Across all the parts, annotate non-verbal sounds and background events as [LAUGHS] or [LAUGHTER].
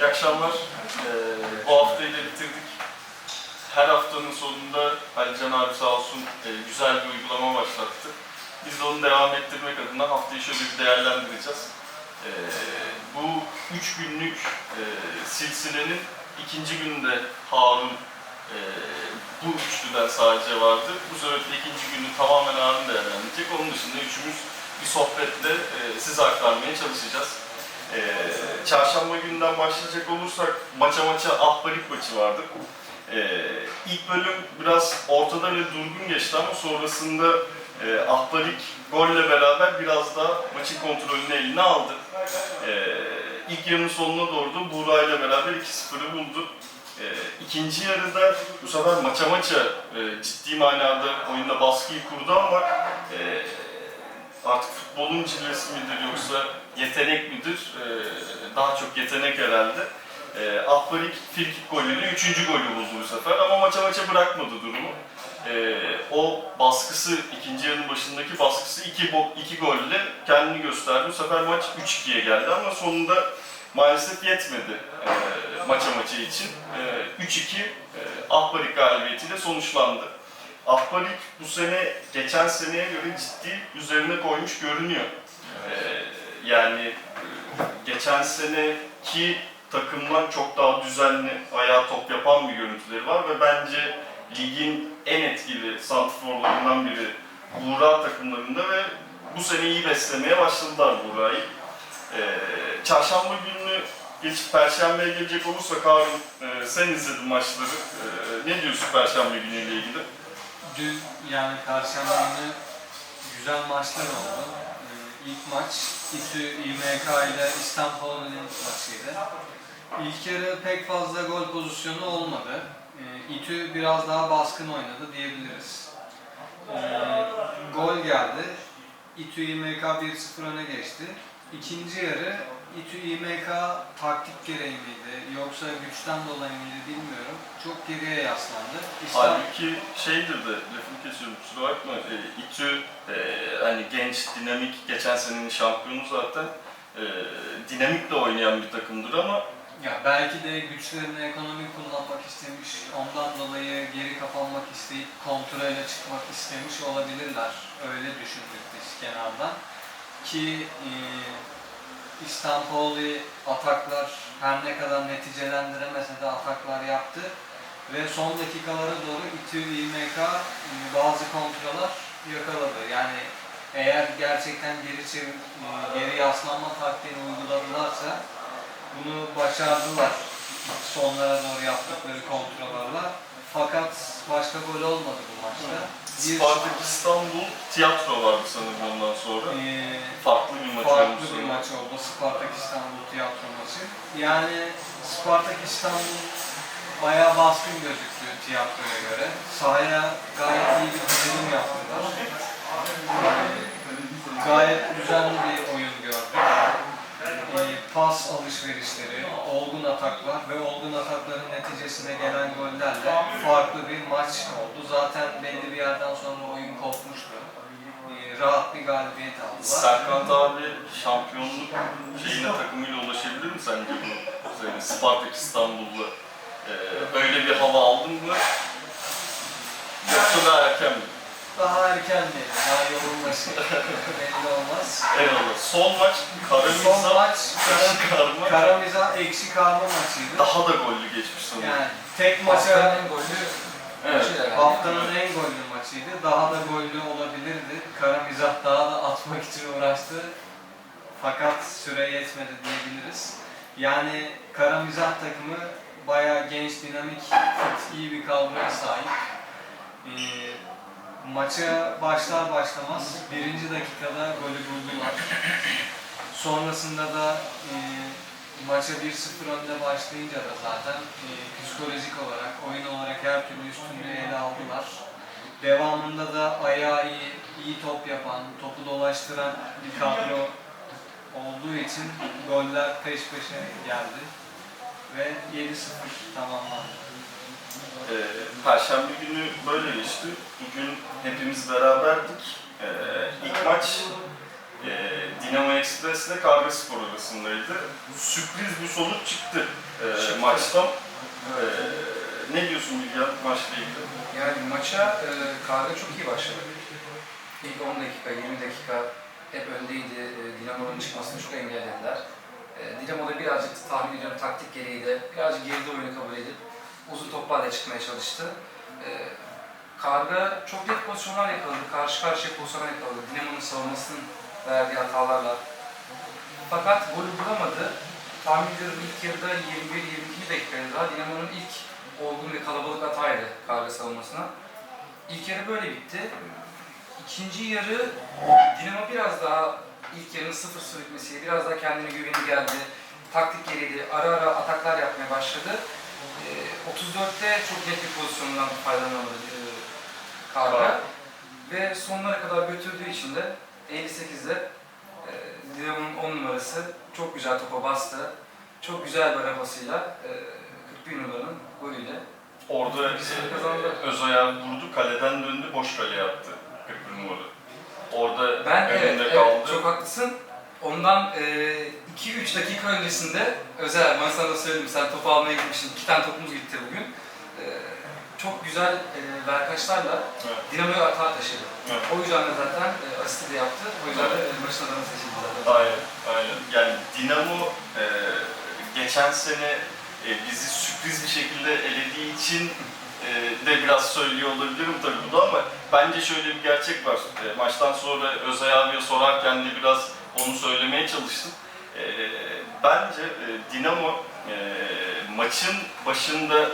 İyi akşamlar. Ee, bu haftayı da bitirdik. Her haftanın sonunda Alican abi sağ olsun e, güzel bir uygulama başlattı. Biz de onu devam ettirmek adına haftayı şöyle bir değerlendireceğiz. Ee, bu üç günlük e, silsilenin ikinci günde Harun e, bu üçlüden sadece vardı. Bu sebeple ikinci günü tamamen Harun değerlendirecek. Onun dışında üçümüz bir sohbetle e, size aktarmaya çalışacağız. Ee, çarşamba günden başlayacak olursak maça maça Ahbarik maçı vardı. Ee, ilk bölüm biraz ortada ve durgun geçti ama sonrasında e, Ahbarik golle beraber biraz da maçın kontrolünü eline aldı. Ee, ilk yarının sonuna doğru da Buğra ile beraber 2-0'ı buldu. Ee, ikinci yarıda bu sefer maça maça e, ciddi manada oyunda baskıyı kurdu ama e, artık futbolun cilvesi midir yoksa yetenek midir? Ee, daha çok yetenek herhalde. Ee, Ahbarik frikik golüyle üçüncü golü buldu bu sefer ama maça maça bırakmadı durumu. Ee, o baskısı, ikinci yarının başındaki baskısı iki, iki golle kendini gösterdi. Bu sefer maç 3-2'ye geldi ama sonunda maalesef yetmedi e, maça maça için. E, 3-2 e, Ahbarik galibiyetiyle sonuçlandı. Ahbarik bu sene geçen seneye göre ciddi üzerine koymuş görünüyor. Ee, yani e, geçen seneki takımdan çok daha düzenli ayağa top yapan bir görüntüleri var ve bence ligin en etkili santrforlarından biri Buğra takımlarında ve bu sene iyi beslemeye başladılar Buğra'yı. Ee, çarşamba gününü geçip Perşembe'ye gelecek olursak Harun e, sen izledin maçları. Ee, ne diyorsun Perşembe günüyle ilgili? Dün yani Perşembe günü güzel maçlar oldu. İlk maç İTÜ İMK ile İstanbul'un maçıydı. İlk yarı pek fazla gol pozisyonu olmadı. Ee, İTÜ biraz daha baskın oynadı diyebiliriz. Ee, gol geldi. İTÜ İMK 1-0 öne geçti. İkinci yarı İTÜ İMK taktik gereği miydi yoksa güçten dolayı mıydı bilmiyorum. Çok geriye yaslandı. İstanbul Halbuki şeydir de, lafını kesiyorum kusura bakma, e, İTÜ e, hani genç, dinamik, geçen senenin şampiyonu zaten e, dinamikle oynayan bir takımdır ama Ya belki de güçlerini ekonomik kullanmak istemiş, ondan dolayı geri kapanmak isteyip kontrole çıkmak istemiş olabilirler. Öyle düşündük biz kenardan. Ki e, İstanbul'u ataklar her ne kadar neticelendiremese de ataklar yaptı. Ve son dakikalara doğru İTÜ İMK bazı kontroller yakaladı. Yani eğer gerçekten geri çevir, geri yaslanma taktiğini uyguladılarsa bunu başardılar sonlara doğru yaptıkları kontrollerle. Fakat başka gol olmadı bu maçta. Bir, Spartak İstanbul tiyatro vardı sanırım ondan sonra. eee, Farklı bir maç farklı olmuş bir maç oldu Spartak İstanbul tiyatro maçı. Yani Spartak İstanbul bayağı baskın gözüktü tiyatroya göre. Sahaya gayet iyi bir dizilim yaptılar. Eee, gayet düzenli bir oyun gördük. Eee, pas alışverişleri, olgun ataklar ve olgun atakların neticesinde gelen gollerle farklı bir maç oldu. Zaten belli bir yerden sonra oyun kopmuştu. Eee, rahat bir galibiyet aldılar. Serkan abi şampiyonluk şeyine takımıyla ulaşabilir mi sence bu? Sene Spartak İstanbul'la e, böyle bir hava aldın mı? Yoksa daha erken mi? Daha erken değil, daha yorulması belli olmaz. Eyvallah. Son maç Son Karamizan maç çıkarma Karamiza eksi karma maçıydı. daha da gollü geçmiş sanırım. Yani tek maça Haftanın golü Evet. haftanın en gollü maçıydı. Daha da gollü olabilirdi. Karamizah daha da atmak için uğraştı. Fakat süre yetmedi diyebiliriz. Yani Karamizah takımı bayağı genç, dinamik, fit, iyi bir kadroya sahip. Ee, maça başlar başlamaz birinci dakikada golü buldular. Sonrasında da e, maça 1-0 önde başlayınca da zaten e, psikolojik olarak, oyun olarak her türlü üstünlüğü ele aldılar. Devamında da ayağı iyi, iyi top yapan, topu dolaştıran bir kadro olduğu için goller peş peşe geldi ve 7-0 tamamlandı. Ee, Perşembe günü böyle geçti. Bugün hepimiz beraberdik. Ee, ilk maç e, Dinamo Express ile Karga Spor arasındaydı. Sürpriz bir sonuç çıktı e, maçtan. E, Evet. ne diyorsun Bilgehan maçla ilgili? Yani maça e, Karga çok iyi başladı. İlk 10 dakika, 20 dakika hep öndeydi. E, Dinamo'nun çıkmasını çok engellediler. E, Dinamo da birazcık tahmin ediyorum taktik gereği de birazcık geride oyunu kabul edip uzun toplarla çıkmaya çalıştı. E, Karga çok net pozisyonlar yakaladı. Karşı karşıya pozisyonlar yakaladı. Dinamo'nun savunmasının verdiği hatalarla. Fakat golü bulamadı. Tahmin ediyorum ilk yarıda 21-22 dakikada Dinamo'nun ilk olgun ve kalabalık hataydı Karga savunmasına. İlk yarı böyle bitti. İkinci yarı Dinamo biraz daha ilk yarının 0-0 bitmesiyle biraz daha kendine güveni geldi. Taktik geriydi. Ara ara ataklar yapmaya başladı. Ee, 34'te çok net bir pozisyondan faydalanamadı e, Karga. Ve sonlara kadar götürdüğü için de 58'de e, Dinamo'nun 10 numarası çok güzel topa bastı. Çok güzel bir arabasıyla e, 41 numaranın golüyle Orada e, kazandı. Özay'a vurdu, kaleden döndü, boş kale yaptı 41 numara. Orada Ben evet, önünde evet kaldı. çok haklısın. Ondan 2-3 dakika öncesinde özel, ben sana da söyledim sen topu almaya gitmişsin. İki tane topumuz gitti bugün. E, çok güzel e, verkaçlarla Evet. Dinamo'yu atağa taşıdı. Evet. O yüzden de zaten e, asisti de yaptı. O yüzden de Evet. e, maçın adamı seçildi zaten. Aynen, aynen. Yani Dinamo e, geçen sene e, bizi sürpriz bir şekilde elediği için e, de biraz söylüyor olabilirim tabii bunu ama bence şöyle bir gerçek var. E, maçtan sonra Özay abiye sorarken de biraz onu söylemeye çalıştım. E, bence e, Dinamo e, maçın başında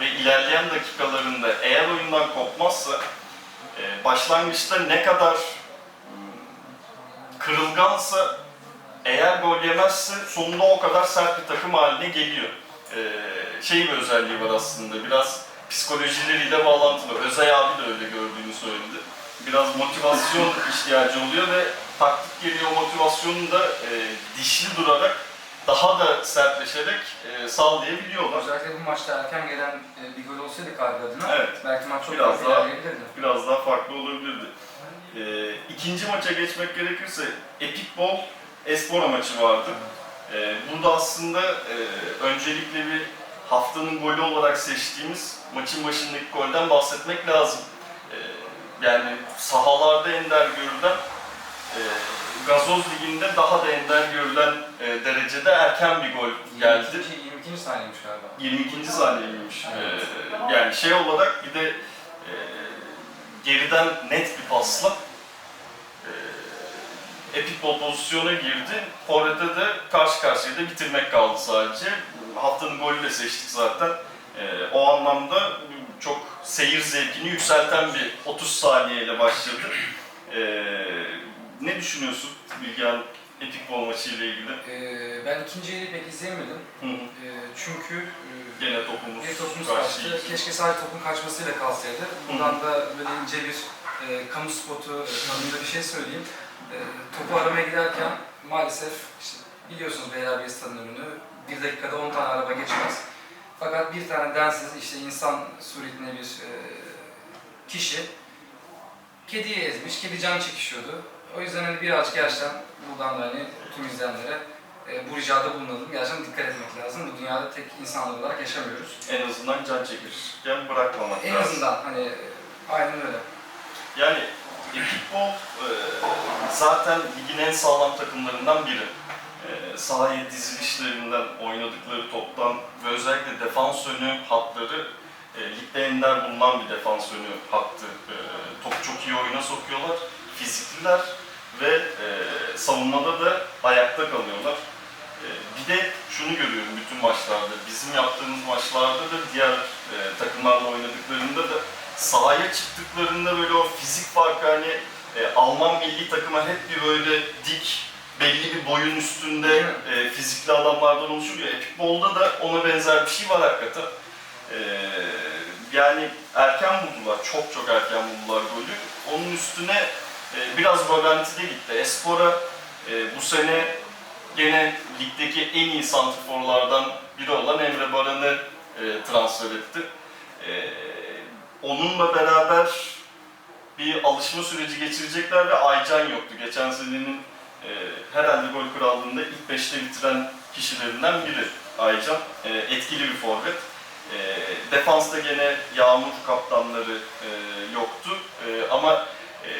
ve ilerleyen dakikalarında eğer oyundan kopmazsa e, başlangıçta ne kadar hmm, kırılgansa eğer gol yemezse sonunda o kadar sert bir takım haline geliyor. Ee, şey bir özelliği var aslında, biraz psikolojileriyle bağlantılı. Özay abi de öyle gördüğünü söyledi. Biraz motivasyon [LAUGHS] ihtiyacı oluyor ve taktik geliyor motivasyonu da e, dişli durarak daha da sertleşerek e, sağlayabiliyorlar. Özellikle bu maçta erken gelen e, bir gol olsaydı Karga adına Evet. belki maç çok Biraz daha- ilerleyebilirdi. biraz daha farklı olabilirdi. Ee, ikinci maça geçmek gerekirse Epic Ball Espora maçı vardı. Ee, burada aslında e, öncelikle bir haftanın golü olarak seçtiğimiz maçın başındaki golden bahsetmek lazım. Ee, yani sahalarda ender görülen, e, Gazoz Ligi'nde daha da ender görülen e, derecede erken bir gol geldi. 22. 22. saniyeymiş galiba. 22. saniyeymiş. Evet. Ee, yani şey olarak bir de e, geriden net bir pasla e, epik bol pozisyona girdi. Forvet'e de karşı karşıya da bitirmek kaldı sadece. Haftanın golüyle seçtik zaten. E, o anlamda çok seyir zevkini yükselten bir 30 saniyeyle başladı. E, ne düşünüyorsun Bilgehan epik bol maçı ile ilgili? Ee, ben ikinci yeri pek izleyemedim. Hı hı. Ee, çünkü e, Gene topumuz, bir topumuz kaçtı. iki. Keşke sadece topun kaçmasıyla kalsaydı. Buradan da böyle ince bir e, kamu spotu e, tadında bir şey söyleyeyim. E, topu aramaya giderken maalesef işte biliyorsunuz Beylerbeyi stadının önünü bir dakikada 10 tane araba geçmez. Fakat bir tane densiz işte insan suretinde bir e, kişi kediyi ezmiş, kedi can çekişiyordu. O yüzden hani birazcık gerçekten buradan da hani tüm izleyenlere e, bu ricada bulunalım. Gerçekten dikkat etmek lazım. Bu dünyada tek insanlar olarak yaşamıyoruz. En azından can çekirken bırakmamak En lazım. azından hani e, aynen öyle. Yani Ekipbol e, zaten ligin en sağlam takımlarından biri. E, sahaya dizilişlerinden, oynadıkları toptan ve özellikle defans önü hatları e, ligde ender bulunan bir defans önü hattı. E, topu çok iyi oyuna sokuyorlar, fizikliler ve e, savunmada da ayakta kalıyorlar. E, bir de şunu görüyorum bütün maçlarda, bizim yaptığımız maçlarda da diğer e, takımlarla oynadıklarında da sahaya çıktıklarında böyle o fizik farkı hani e, Alman milli takıma hep bir böyle dik, belli bir boyun üstünde e, fizikli adamlardan oluşuyor. Epic Ball'da da ona benzer bir şey var hakikaten. E, yani erken buldular, çok çok erken buldular golü. Onun üstüne e, biraz Rolantide gitti. Espora e, bu sene gene ligdeki en iyi santrforlardan biri olan Emre Baran'ı e, transfer etti. E, onunla beraber bir alışma süreci geçirecekler ve Aycan yoktu. Geçen senenin e, herhalde gol krallığında ilk 5'te bitiren kişilerinden biri Aycan. E, etkili bir forvet. E, defansta gene Yağmur kaptanları e, yoktu. E, ama e,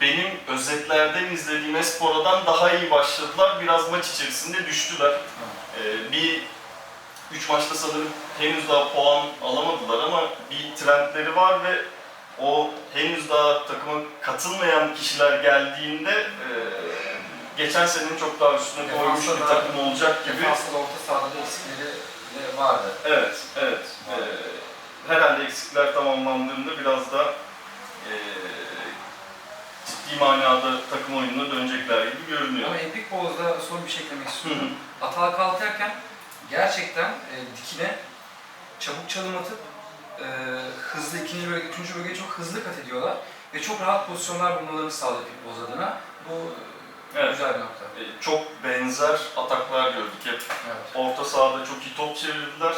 benim özetlerden izlediğim Espora'dan daha iyi başladılar. Biraz maç içerisinde düştüler. E, bir üç maçta sanırım henüz daha puan alamadılar ama bir trendleri var ve o henüz daha takıma katılmayan kişiler geldiğinde e, geçen senenin çok daha üstüne koymuş bir takım olacak gibi. Defansta orta sahada da eksikleri vardı. Evet, evet. Ee, herhalde eksikler tamamlandığında biraz da e, ciddi manada takım oyununa dönecekler gibi görünüyor. Ama Epic Bowl'da son bir şey eklemek istiyorum. Atağa kalkarken gerçekten e, dikine çabuk çalım atıp e, hızlı ikinci bölge, üçüncü bölgeye çok hızlı kat ediyorlar ve çok rahat pozisyonlar bulmalarını sağlıyor Epic Bowls adına. Bu e, Evet. güzel bir nokta. Ee, çok benzer ataklar gördük hep. Evet. Orta sahada çok iyi top çevirdiler.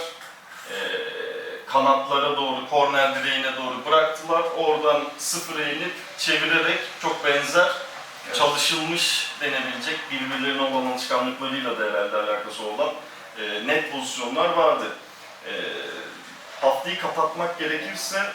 Ee, kanatlara doğru, korner direğine doğru bıraktılar. Oradan sıfıra inip çevirerek çok benzer Evet. çalışılmış denebilecek birbirlerine olan alışkanlıklarıyla da herhalde alakası olan e, net pozisyonlar vardı. E, haftayı kapatmak gerekirse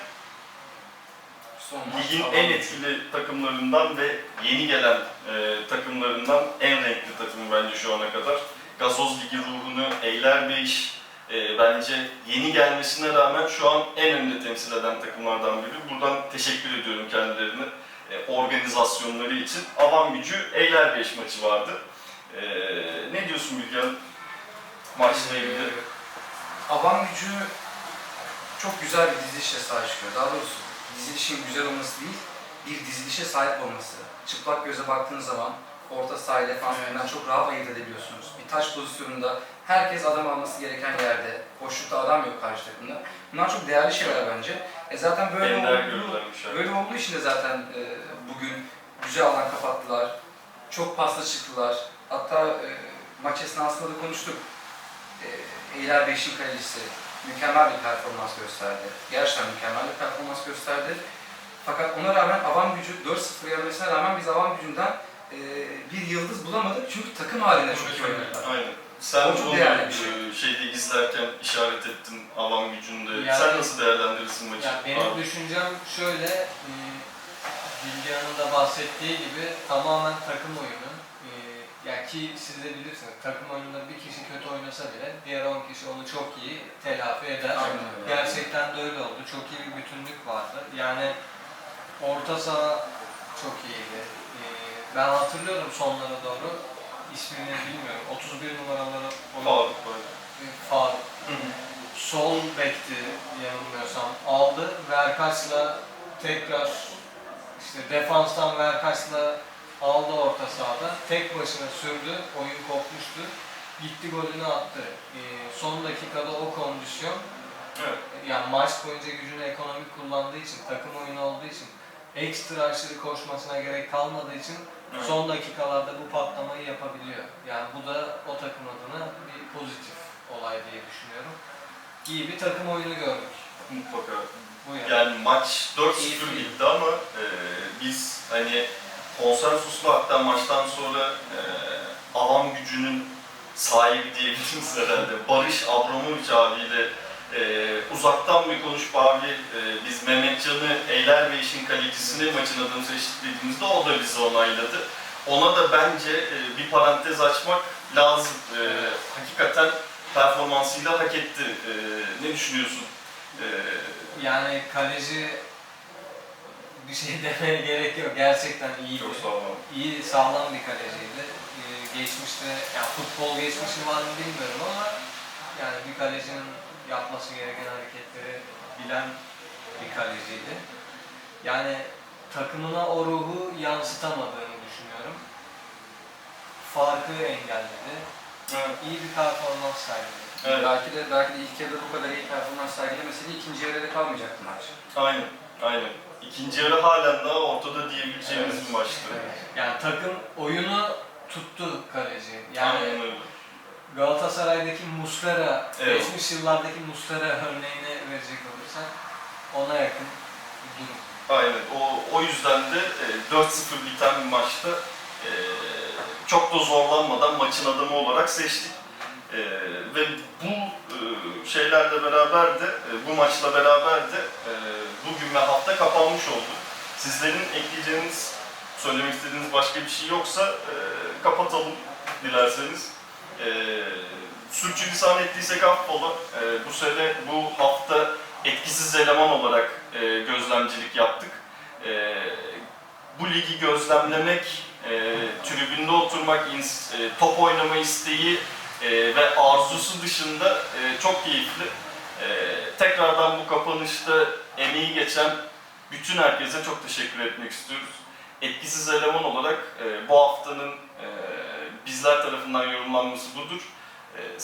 ligin en etkili takımlarından ve yeni gelen e, takımlarından en renkli takımı bence şu ana kadar. Gazoz Ligi ruhunu Eylerbeyiş e, bence yeni gelmesine rağmen şu an en önde temsil eden takımlardan biri. Buradan teşekkür ediyorum kendilerine e, organizasyonları için. Avan gücü Eylerbeyiş maçı vardı. E, ne diyorsun Bilgehan? Maçla ilgili. Ee, Avan gücü çok güzel bir dizilişe sahip çıkıyor. Daha doğrusu dizilişin güzel olması değil, bir dizilişe sahip olması. Çıplak göze baktığınız zaman orta saha ile defans Evet. çok rahat ayırt edebiliyorsunuz. Bir taç pozisyonunda herkes adam alması gereken yerde, boşlukta adam yok karşı takımda. Bunlar çok değerli şeyler bence. E zaten böyle olduğu, böyle olduğu için de zaten e, bugün güzel alan kapattılar. Çok pasla çıktılar. Hatta e, maç esnasında da konuştuk. E, Eyler Beşik'in kalecisi mükemmel bir performans gösterdi. Gerçekten mükemmel bir performans gösterdi. Fakat ona rağmen avam gücü 4-0 yenmesine rağmen biz avam gücünden e, bir yıldız bulamadık. Çünkü takım halinde çok iyi oynadılar. Aynen. Sen O çok onu değerli bir şey. e, şeyde izlerken işaret ettin avam gücünde. Yani- Sen nasıl değerlendirirsin maçı? Ya benim Abi. düşüncem şöyle, e, Bilgehan'ın da bahsettiği gibi tamamen takım oyunu. E, ya ki siz de bilirsiniz, takım oyununda bir kişi kötü oynasa bile diğer 10 kişi onu çok iyi telafi eder. Aynen. Gerçekten de öyle oldu. Çok iyi bir bütünlük vardı. Yani orta saha çok iyiydi. Ben hatırlıyorum sonlara doğru. ismini bilmiyorum. 31 numaraları Faruk var. e, Faruk sol bekti yanılmıyorsam aldı. Verkaç'la tekrar işte defanstan Verkaç'la aldı orta sahada. Tek başına sürdü. Oyun kopmuştu. Gitti golünü attı. Ee, son dakikada o kondisyon Evet. yani maç boyunca gücünü ekonomik kullandığı için, takım oyunu olduğu için ekstra aşırı koşmasına gerek kalmadığı için Evet. son dakikalarda bu patlamayı yapabiliyor. Yani bu da o takım adına bir pozitif olay diye düşünüyorum. İyi bir takım oyunu gördük. Mutlaka. Bu yani. Yani maç 4-0 İyi. bitti ama e, biz hani konsensuslu hatta maçtan sonra e, avam gücünün sahibi diyebiliriz herhalde. Barış Abramovic abiyle e, uzaktan bir konuşup abi e, biz Mehmetcan'ı Eyler ve işin kalecisini maçın adını seçtik dediğimizde o da bizi onayladı. Ona da bence e, bir parantez açmak lazım. E, hakikaten performansıyla hak etti. E, ne düşünüyorsun? E, Yani kaleci bir şey [LAUGHS] demeye gerek yok. Gerçekten iyiydi. çok sağ olun. İyi, sağlam bir kaleciydi. Ee, geçmişte, yani futbol geçmişi var mı bilmiyorum ama yani bir kalecinin yapması gereken hareketleri bilen bir kaleciydi. Yani takımına o ruhu yansıtamadığını düşünüyorum. Farkı engelledi. Evet. İyi bir performans sergiledi. Evet. Belki de belki de ilk yarıda bu kadar iyi performans sergilemeseydi ikinci yarıda kalmayacaktı maç. Aynen, aynen. İkinci yarı halen daha ortada diyebileceğimiz Evet. bir maçtı. Yani takım oyunu tuttu kaleci. Yani Aynen öyle. Galatasaray'daki Muslera, Evet. geçmiş yıllardaki Muslera örneğini verecek olursak ona yakın bir durum. Aynen. O, o yüzden de e, 4-0 biten bir maçta e, çok da zorlanmadan maçın adamı olarak seçtik. E, ve bu e, şeylerle beraber de, e, bu maçla beraber de e, bugün ve hafta kapanmış oldu. Sizlerin ekleyeceğiniz, söylemek istediğiniz başka bir şey yoksa e, kapatalım dilerseniz. E, sürçülisan ettiysek affola. E, bu sene, bu hafta etkisiz eleman olarak e, gözlemcilik yaptık. E, bu ligi gözlemlemek, e, tribünde oturmak, ins- e, top oynama isteği e, ve arzusu dışında e, çok keyifli. E, tekrardan bu kapanışta emeği geçen bütün herkese çok teşekkür etmek istiyoruz. Etkisiz eleman olarak e, bu haftanın e, bizler tarafından yorumlanması budur. E.